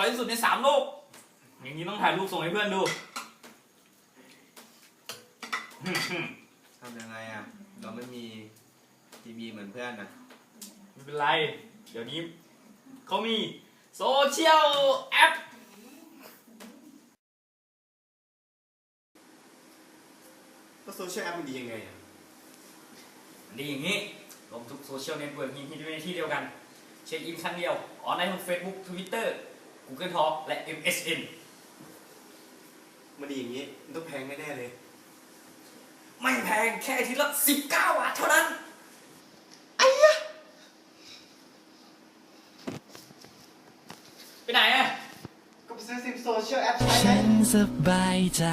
อร่อยที่สุดในสามโลก อย่างนี้ต้องถ่ายรูปส่งให้เพื่อนดูทำยังไงอะ เราไม่มีทีวีเหมือนเพื่อนนะไม่เป็นไร เดี๋ยวนี้เขามีโซเชียลแอปก็โซเชียลแอปมันดียังไงอะดีอย่างนี้ลงทุกโซเชียลเน็ตเวิร์กที่ในที่เดียวกัน เช็คอินครั้งเดียว ออนไลน์ทั้ง Facebook Twitter Google Talk และ MSN มันดีอย่างนี้มันต้องแพงแน่ๆเลย ไม่แพงแค่ทีละ 19 บาทเท่านั้นไปไหนอะก็ไปซื้อซิมโซเชียลแอปใช้ไง ฉันสบายใจ